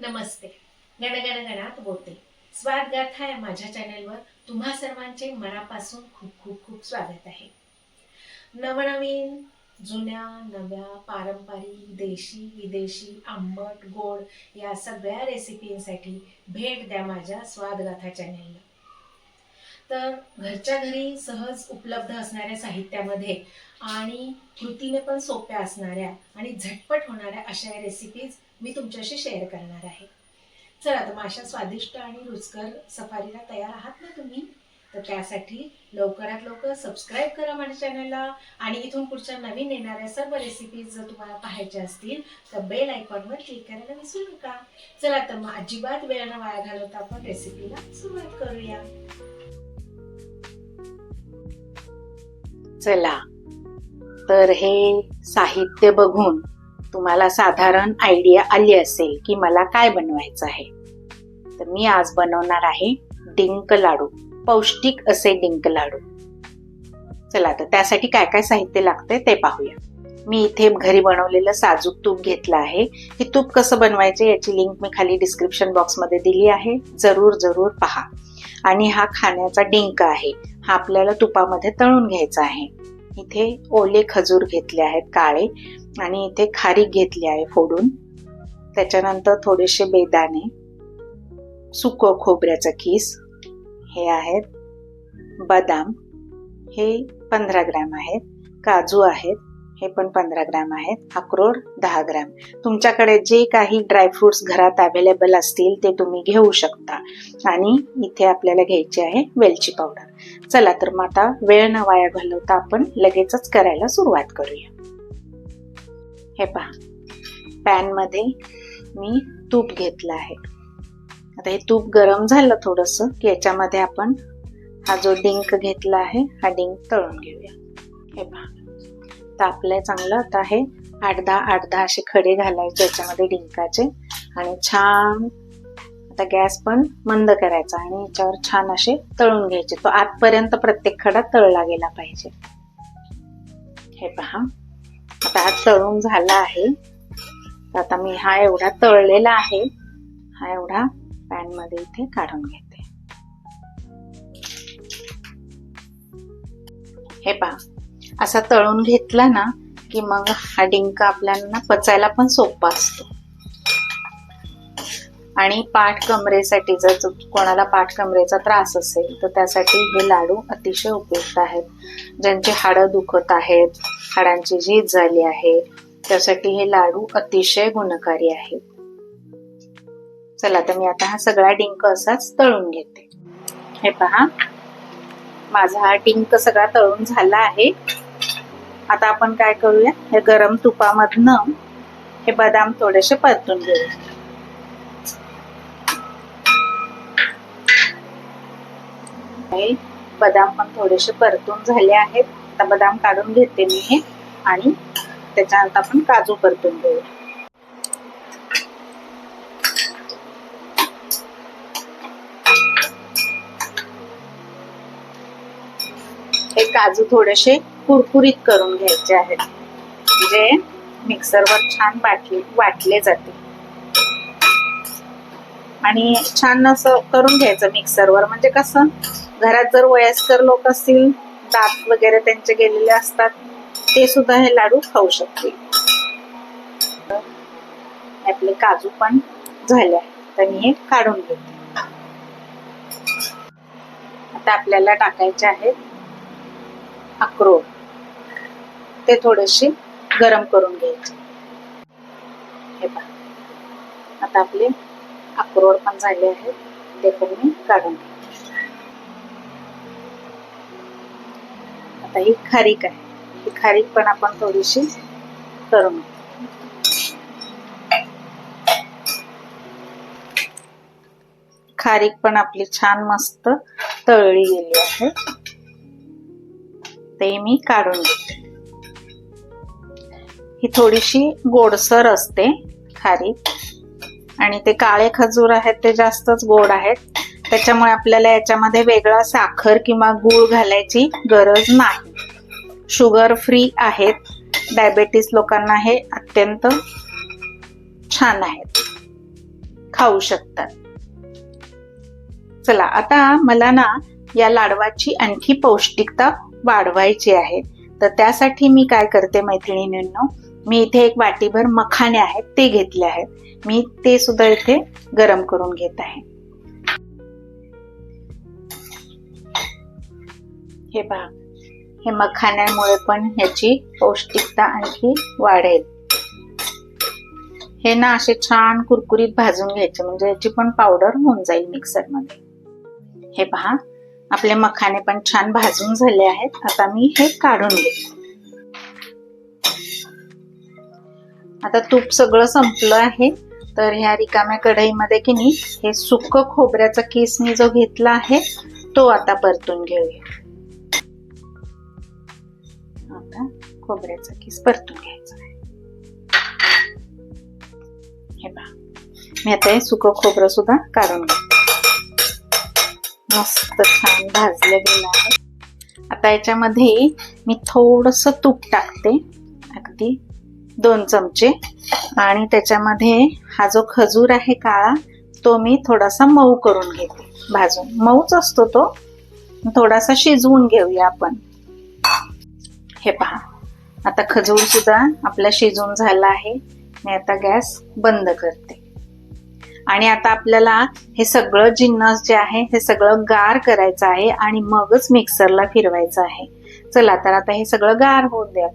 नमस्ते. गणगण गणात बोलते. स्वाद गाथा या माझ्या चॅनेलवर तुम्हा सर्वांचे मनापासून खूप खूप खूप स्वागत आहे. नवनवीन जुन्या नव्या पारंपरिक देशी विदेशी आंबट गोड या सगळ्या रेसिपींसाठी भेट द्या माझ्या स्वादगाथा चॅनेलला. तर घरच्या घरी सहज उपलब्ध असणाऱ्या साहित्यामध्ये आणि कृतीने पण सोप्या असणाऱ्या आणि झटपट होणाऱ्या अशा रेसिपीज मी तुमच्याशी शेअर करणार आहे. चला तर माशा स्वादिष्ट आणि रुचकर सफारीला तयार आहात ना तुम्ही? तर त्यासाठी लवकरात लवकर सबस्क्राईब करा माझ्या चॅनलला आणि इथून पुढच्या नवीन येणाऱ्या सर्व रेसिपीज जर तुम्हाला पाहायच्या असतील तर बेल आयकॉनवर क्लिक करायला विसरू नका. चला तर मग अजिबात वेळानं वाया घालवता आपण रेसिपीला सुरुवात करूया. चला तर हे साहित्य बघून तुम्हाला साधारण आयडिया आली असेल की मला काय बनवायचं आहे. तर मी आज बनवणार आहे डिंक लाडू पौष्टिक असे डिंक लाडू. चला तर त्यासाठी काय काय साहित्य लागते ते पाहूया. मी इथे घरी बनवलेलं साजूक तूप घेतलं आहे. हे तूप कसं बनवायचे याची लिंक मी खाली डिस्क्रिप्शन बॉक्समध्ये दिली आहे. जरूर जरूर पहा. आणि हा खाण्याचा डिंक आहे. हा आपल्याला तुपामध्ये तळून घ्यायचा आहे. इथे ओले खजूर घेतले आहेत काळे. आणि इथे खारीक घेतली आहे फोडून. त्याच्यानंतर थोडेसे बेदाणे सुक खोबऱ्याचा खीस हे आहेत. बदाम हे पंधरा ग्रॅम आहेत. काजू आहेत हे पण पंधरा ग्रॅम आहेत. अक्रोड दहा ग्रॅम. तुमच्याकडे जे काही ड्रायफ्रुट्स घरात अवेलेबल असतील ते तुम्ही घेऊ शकता. आणि इथे आपल्याला घ्यायची आहे वेलची पावडर. चला तर मग आता वेळ न वाया घालवता आपण लगेचच करायला सुरुवात करूया. हे पहा. पॅनमध्ये मी तूप घेतलं आहे. आता हे तूप गरम झालं थोडंसं की याच्यामध्ये आपण हा जो डिंक घेतला आहे हा डिंक तळून घेऊया. हे पहा. तापलंय चांगलं आता हे आठ दहा आठ दहा असे खडे घालायचे याच्यामध्ये डिंकाचे. आणि छान आता गॅस पण मंद करायचा आणि याच्यावर छान असे तळून घ्यायचे. तो आतपर्यंत प्रत्येक खडा तळला गेला पाहिजे. हे पहा. आता हा तळून झाला आहे. तर आता मी हा एवढा तळलेला आहे. हा एवढा पॅनमध्ये इथे काढून घेते. हे पहा असा तळून घेतला ना की मग हा डिंक आपल्याला पचायला पण सोपा असतो. आणि पाठ कमरेसाठी जर कोणाला पाठ कमरेचा त्रास असेल तर त्यासाठी हे लाडू अतिशय उपयुक्त आहेत. ज्यांचे हाडं दुखत आहेत हाडांची झीज झाली आहे. त्यासाठी हे लाडू अतिशय गुणकारी आहेत चला तर मी आता हा सगळा डिंक असाच तळून घेते. हे पहा. माझा हा डिंक सगळा तळून झाला आहे. आता आपण काय करूया? हे गरम तुपामधनं हे बदाम थोडेसे परतून घेऊया. बदाम पण थोडेसे परतून झाले आहेत. आता बदाम काढून घेते मी हे आणि त्याच्यानंतर आपण काजू परतून घेऊया हे काजू थोडेसे कुरकुरीत करून घ्यायचे आहेत. जे मिक्सरवर छान वाटले वाटले जाते. आणि छान असं करून घ्यायचं मिक्सरवर. म्हणजे कसं घरात जर वयस्कर लोक असतील दात वगैरे त्यांचे गेलेले असतात ते सुद्धा हे लाडू खाऊ शकतील. आपले काजू पण झाले आहेत. तर मी हे काढून घेते. आता आपल्याला टाकायचे आहेत अक्रोड. ते थोडेसे गरम करून घ्यायचे. हे पहा. आता आपले अक्रोड पण झाले आहेत. ते पण मी काढून घेते. आता ही खारीक आहे. ही खारीक पण आपण थोडीशी करून खारीक पण आपली छान मस्त तळली गेली आहे. ते मी काढून घेते. ही थोडीशी गोडसर असते खारीक. आणि ते काळे खजूर आहेत ते जास्तच गोड आहेत. त्याच्यामुळे आपल्याला याच्यामध्ये वेगळा साखर किंवा गूळ घालायची गरज नाही. शुगर फ्री आहेत. डायबेटीस लोकांना हे अत्यंत छान आहेत. खाऊ शकतात. चला आता मला ना या लाडवाची आणखी पौष्टिकता वाढवायची आहे. तर त्यासाठी मी काय करते मैत्रिणींनो मी इथे एक वाटीभर मखाणे आहेत ते घेतले आहेत. मी ते सुद्धा इथे गरम करून घेत आहे. हे पहा. हे मखाण्यामुळे पण ह्याची पौष्टिकता आणखी वाढेल. हे ना असे छान कुरकुरीत भाजून घ्यायचे म्हणजे याची पण पावडर होऊन जाईल मिक्सरमध्ये हे पहा. आपले मखाने पण छान भाजून झाले आहेत. आता मी हे काढून घेते. आता तूप सगळं संपलं आहे. तर ह्या रिकाम्या कढईमध्ये की नाही हे सुक खोबऱ्याचा किस मी जो घेतला आहे तो आता परतून घेऊया. खोबऱ्याचा किस परतून घ्यायचा आहे हे पहा मी आता हे सुकं खोबरं सुद्धा काढून घेते मस्त छान भाजलं गेलं आहे आता याच्यामध्ये मी थोडस तूप टाकते अगदी दोन चमचे आणि त्याच्यामध्ये हा जो खजूर आहे काळा तो मी थोडासा मऊ करून घेते भाजून मऊच असतो तो थोडासा शिजवून घेऊया आपण हे पहा आता खजूर सुद्धा आपला शिजून झाला आहे. मी आता गॅस बंद करते. आणि आता आपल्याला हे सगळं जिन्नस जे आहे हे सगळं गार करायचं आहे आणि मगच मिक्सरला फिरवायचं आहे. चला तर आता हे सगळं गार होऊ द्या.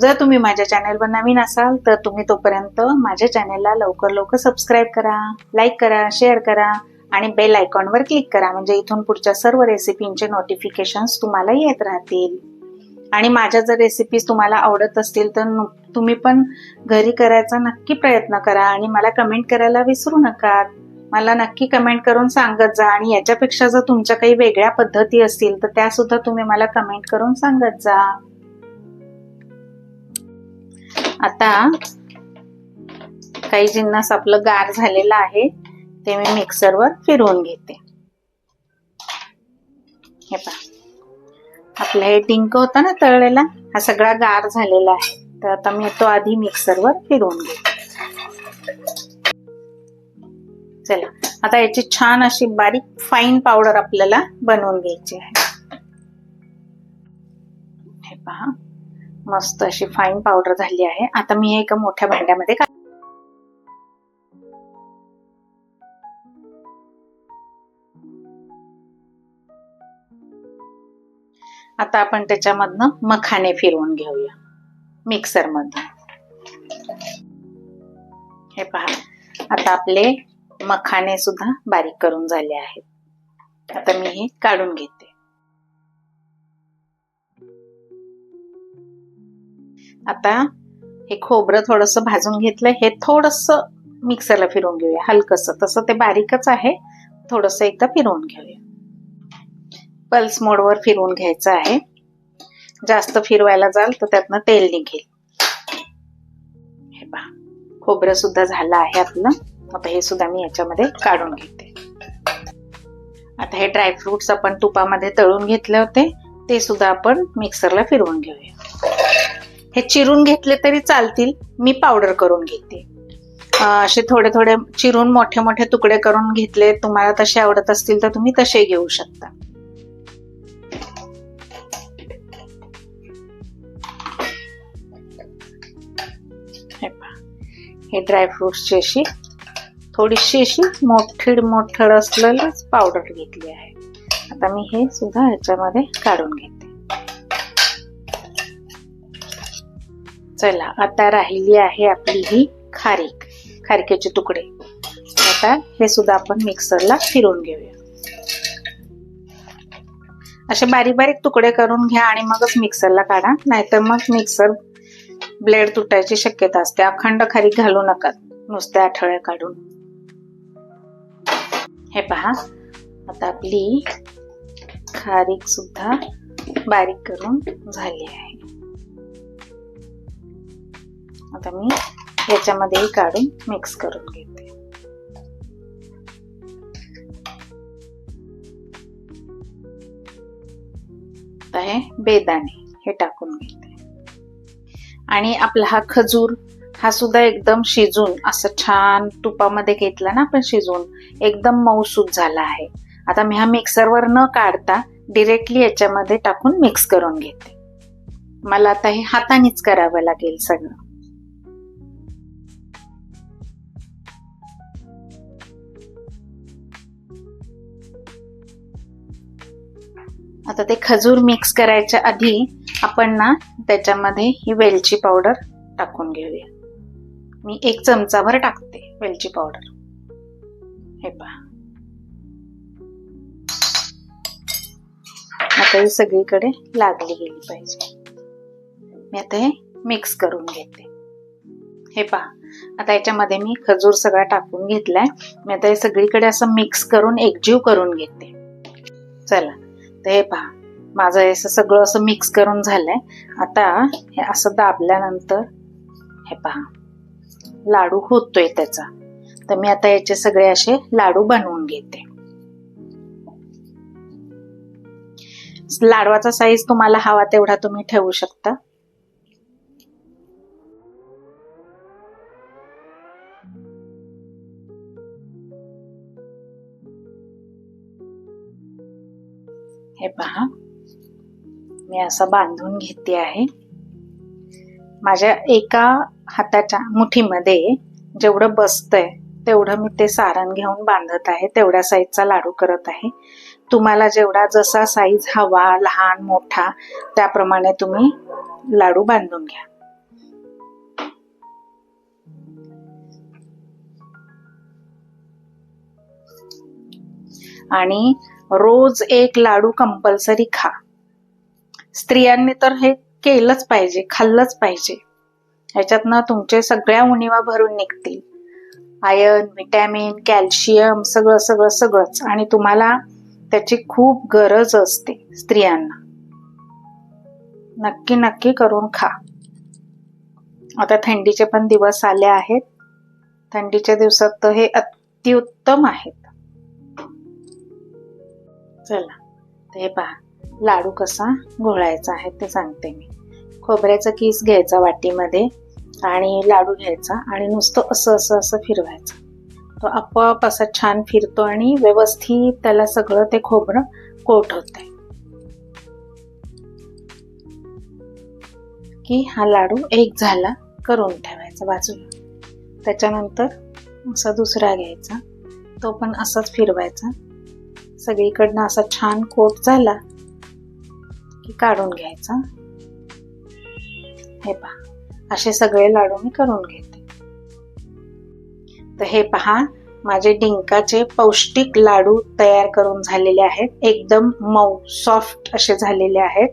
जर तुम्ही माझ्या चॅनेलवर नवीन असाल तर तुम्ही तोपर्यंत माझ्या चॅनेलला लवकर लवकर सबस्क्राईब करा लाईक करा शेअर करा आणि बेल आयकॉनवर क्लिक करा. म्हणजे इथून पुढच्या सर्व रेसिपींचे नोटिफिकेशन्स तुम्हाला येत राहतील. आणि माझ्या जर रेसिपीज तुम्हाला आवडत असतील तर तुम्ही पण घरी करायचा नक्की प्रयत्न करा आणि मला कमेंट करायला विसरू नका. मला नक्की कमेंट करून सांगत जा आणि याच्यापेक्षा जर तुमच्या काही वेगळ्या पद्धती असतील तर त्या सुद्धा तुम्ही मला कमेंट करून सांगत जा. आता काही जिन्नस आपलं गार झालेलं आहे ते मी मिक्सरवर फिरवून घेते. हे पहा. आपला हे डिंक होता ना तळलेला हा सगळा गार झालेला आहे. तर आता मी तो आधी मिक्सरवर फिरवून घेते. चला आता याची छान अशी बारीक फाईन पावडर आपल्याला बनवून घ्यायची आहे. हे पहा मस्त अशी फाईन पावडर झाली आहे. आता मी एका मोठ्या भांड्यामध्ये आता आपण त्याच्यामधनं मखाने फिरवून घेऊया. मिक्सरमधून. हे पहा. आता आपले मखाने सुद्धा बारीक करून झाले आहेत. आता मी हे काढून घेते. आता हे खोबरं थोडस भाजून घेतलंय हे थोडस मिक्सरला फिरवून घेऊया. हलकस. तसं ते बारीकच आहे. थोडस एकदा फिरवून घेऊया. पल्स मोडवर फिरवून घ्यायचं आहे. जास्त फिरवायला जाल तर त्यातनं तेल निघेल. हे पहा खोबरं सुद्धा झालं आहे आपलं. आता हे सुद्धा मी याच्यामध्ये काढून घेते. आता हे ड्रायफ्रुट्स आपण तुपामध्ये तळून घेतले होते ते सुद्धा आपण मिक्सरला फिरवून घेऊया. हे चिरून घेतले तरी चालतील मी पावडर करून घेते. असे थोडे थोडे चिरून मोठे मोठे तुकडे करून घेतले तुम्हाला तसे आवडत असतील तर तुम्ही तसे घेऊ शकता. हे ड्रायफ्रुट्सची अशी थोडीशी अशी मोठीड मोठड असलेलीच पावडर घेतली आहे. आता मी हे सुद्धा ह्याच्यामध्ये काढून घेते. चला आता राहिली आहे आपली ही खारीक खारकेचे तुकडे. आता हे सुद्धा आपण मिक्सरला फिरवून घेऊया. असे बारीक बारीक तुकडे करून घ्या आणि मगच मिक्सरला काढा नाहीतर मग मिक्सर ब्लेड तुटायची शक्यता असते. अखंड खारीक घालू नका. नुसत्या आठवड्या काढून. हे पहा. आता आपली खारीक सुद्धा बारीक करून झाली आहे. आता मी याच्यामध्येही काढून मिक्स करून घेते. आता हे बेदाणे हे टाकून घेते. आणि आपला हा खजूर हा सुद्धा एकदम शिजून असं छान तुपामध्ये घेतला ना आपण शिजवून एकदम मऊसूत झाला आहे. आता मी हा मिक्सरवर न काढता डिरेक्टली याच्यामध्ये टाकून मिक्स करून घेते. मला आता हे हातानेच करावं लागेल सगळं. आता ते खजूर मिक्स करायच्या आधी आपण ना त्याच्यामध्ये ही वेलची पावडर टाकून घेऊया. मी एक चमचाभर टाकते वेलची पावडर हे पहा. आता ही सगळीकडे लागली गेली पाहिजे. मी आता हे मिक्स करून घेते. हे पहा. आता याच्यामध्ये मी खजूर सगळा टाकून घेतलाय. मी आता हे सगळीकडे असं मिक्स करून एकजीव करून घेते. चला. तर हे पहा. माझं हे असं सगळं असं मिक्स करून झालंय. आता हे असं दाबल्यानंतर हे पहा. लाडू होतोय त्याचा. तर मी आता याचे सगळे असे लाडू बनवून घेते. लाडवाचा साईज तुम्हाला हवा तेवढा तुम्ही ठेवू शकता. हे पहा. मी असं बांधून घेते आहे. माझ्या एका हाताच्या मुठीमध्ये जेवढं बसतंय तेवढं मी ते सारण घेऊन बांधत आहे. तेवढ्या साईजचा लाडू करत आहे. तुम्हाला जेवढा जसा साईज हवा लहान मोठा त्याप्रमाणे तुम्ही लाडू बांधून घ्या. आणि रोज एक लाडू कंपल्सरी खा. स्त्रियांनी तर हे केलंच पाहिजे खाल्लंच पाहिजे. ह्याच्यातनं तुमचे सगळ्या उणीवा भरून निघतील. आयर्न विटॅमिन कॅल्शियम सगळं सगळं सगळंच. आणि तुम्हाला त्याची खूप गरज असते स्त्रियांना. नक्की नक्की करून खा. आता थंडीचे पण दिवस आले आहेत. थंडीच्या दिवसात तर हे अतिउत्तम आहेत. चला. ते पहा. लाडू कसा घोळायचा आहे ते सांगते मी. खोबऱ्याचा किस घ्यायचा वाटीमध्ये आणि लाडू घ्यायचा आणि नुसतं असं असं असं फिरवायचं. तो आपोआप असा छान फिरतो आणि व्यवस्थित त्याला सगळं ते खोबरं कोट होत. की हा लाडू एक झाला करून ठेवायचा बाजूला. त्याच्यानंतर असा दुसरा घ्यायचा. तो पण असाच फिरवायचा. सगळीकडनं असा छान कोट झाला की काढून घ्यायचा. हे पहा असे सगळे लाडू मी करून घेते. तर हे पहा माझे डिंकाचे पौष्टिक लाडू तयार करून झालेले आहेत. एकदम मऊ सॉफ्ट असे झालेले आहेत.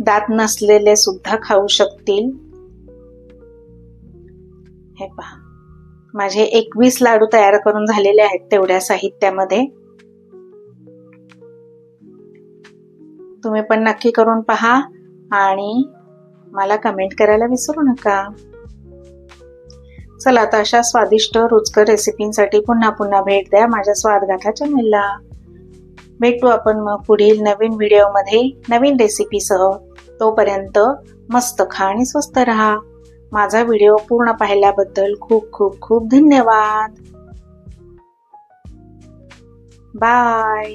दात नसलेले सुद्धा खाऊ शकतील. हे पहा माझे एकवीस लाडू तयार करून झालेले आहेत तेवढ्या साहित्यामध्ये. तुम्ही पण नक्की करून पहा आणि मला कमेंट करायला विसरू नका. चला आता अशा स्वादिष्ट रुचकर रेसिपींसाठी पुन्हा पुन्हा भेट द्या माझ्या स्वादगाथा चॅनेलला भेटू आपण मग पुढील नवीन व्हिडिओमध्ये नवीन रेसिपीसह तोपर्यंत मस्त खा आणि स्वस्त राहा. माझा व्हिडिओ पूर्ण पाहिल्याबद्दल खूप खूप खूप धन्यवाद. बाय